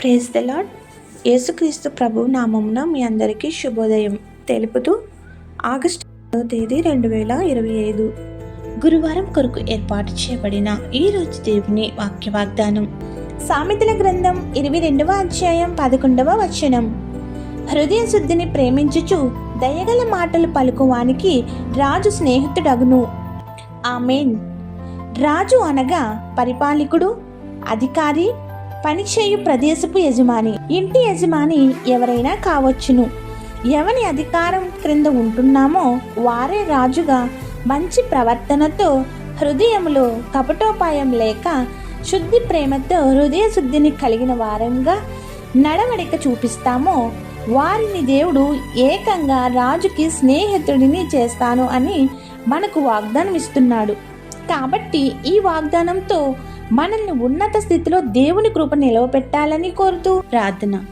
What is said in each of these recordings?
Praise the lord యేసుక్రీస్తు ప్రభు నామమున మీ అందరికీ శుభోదయం. తెలుపుతూ ఆగస్టు తేదీ రెండు వేల ఇరవై ఐదు గురువారం కొరకు ఏర్పాటు చేయబడిన ఈ రోజు దేవుని వాక్య వాగ్దానం సామెతల గ్రంథం ఇరవై రెండవ అధ్యాయం పదకొండవ వచనం. హృదయ శుద్ధిని ప్రేమించుచు దయగల మాటలు పలుకువానికి రాజు స్నేహితుడగును. ఆమెన్. రాజు అనగా పరిపాలకుడు అధికారి పనిచేయు ప్రదేశపు యజమాని ఇంటి యజమాని ఎవరైనా కావచ్చును. ఎవని అధికారం క్రింద ఉంటున్నామో వారే రాజుగా మంచి ప్రవర్తనతో హృదయంలో కపటోపాయం లేక శుద్ధి ప్రేమతో హృదయ శుద్ధిని కలిగిన వారంగా నడవడిక చూపిస్తామో వారిని దేవుడు ఏకంగా రాజుకి స్నేహితుడిని చేస్తాను అని మనకు వాగ్దానం ఇస్తున్నాడు కాబట్టి ఈ వాగ్దానంతో మనల్ని ఉన్నత స్థితిలో దేవుని కృప నిలవపెట్టాలని కోరుతూ ప్రార్థన.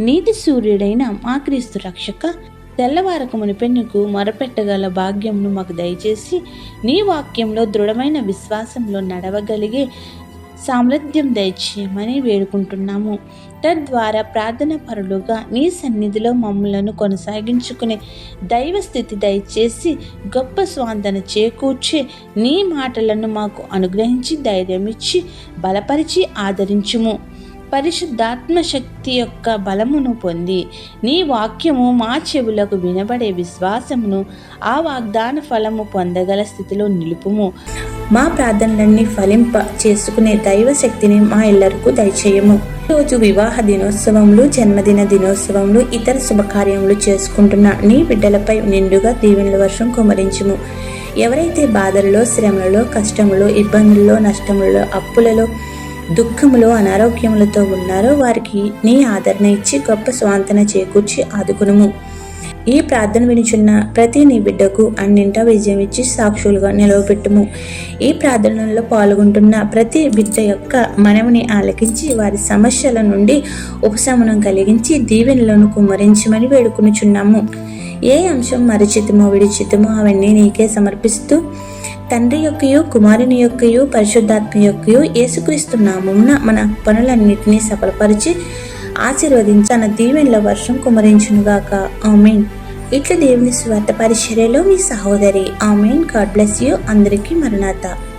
నీతి సూర్యుడైన మా క్రీస్తు రక్షక తెల్లవారక మునిపెన్నుకు మొరపెట్టగల భాగ్యంను మాకు దయచేసి నీ వాక్యంలో దృఢమైన విశ్వాసంలో నడవగలిగే సామర్థ్యం దయచేయమని వేడుకుంటున్నాము. తద్వారా ప్రార్థన పరులుగా నీ సన్నిధిలో మమ్మలను కొనసాగించుకునే దైవ స్థితి దయచేసి గొప్ప స్వాందన చేకూర్చే నీ మాటలను మాకు అనుగ్రహించి ధైర్యం ఇచ్చి బలపరిచి ఆదరించుము. పరిశుద్ధాత్మ శక్తి యొక్క బలమును పొంది నీ వాక్యము మా చెవులకు వినబడే విశ్వాసమును ఆ వాగ్దాన ఫలము పొందగల స్థితిలో నిలుపుము. మా ప్రార్థనలన్నీ ఫలింప చేసుకునే దైవ శక్తిని మా ఇళ్ళకు దయచేయము. రోజు వివాహ దినోత్సవంలో జన్మదిన దినోత్సవంలో ఇతర శుభకార్యములు చేసుకుంటున్న నీ బిడ్డలపై నిండుగా దీవెనల వర్షం కుమరించుము. ఎవరైతే బాధలలో శ్రమలలో కష్టములో ఇబ్బందుల్లో నష్టములలో అప్పులలో దుఃఖములో అనారోగ్యములతో ఉన్నారో వారికి నీ ఆదరణ ఇచ్చి గొప్ప స్వాంతన చేకూర్చి ఆదుకునుము. ఈ ప్రార్థన వినుచున్న ప్రతి నీ బిడ్డకు అన్నింటా విజయం ఇచ్చి సాక్షులుగా నిలవబెట్టుము. ఈ ప్రార్థనలో పాల్గొంటున్న ప్రతి బిడ్డ యొక్క మనముని ఆలకించి వారి సమస్యల నుండి ఉపశమనం కలిగించి దీవెనలను కుమ్మరించమని వేడుకునుచున్నాము. ఏ అంశం మరిచితమో విడిచితమో అవన్నీ నీకే సమర్పిస్తూ తండ్రి యొక్కయు కుమారుని యొక్కయు పరిశుద్ధాత్మ యొక్కయు యేసుక్రీస్తు నామమున మన పనులన్నింటినీ సఫలపరిచి ఆశీర్వదించి తన దీవెనల వర్షం కుమరించునుగాక ఆమెన్. ఇట్ల దేవుని స్వార్థ పరిచర్యలో మీ సహోదరి. ఆమెన్. God bless you. అందరికీ మరణాత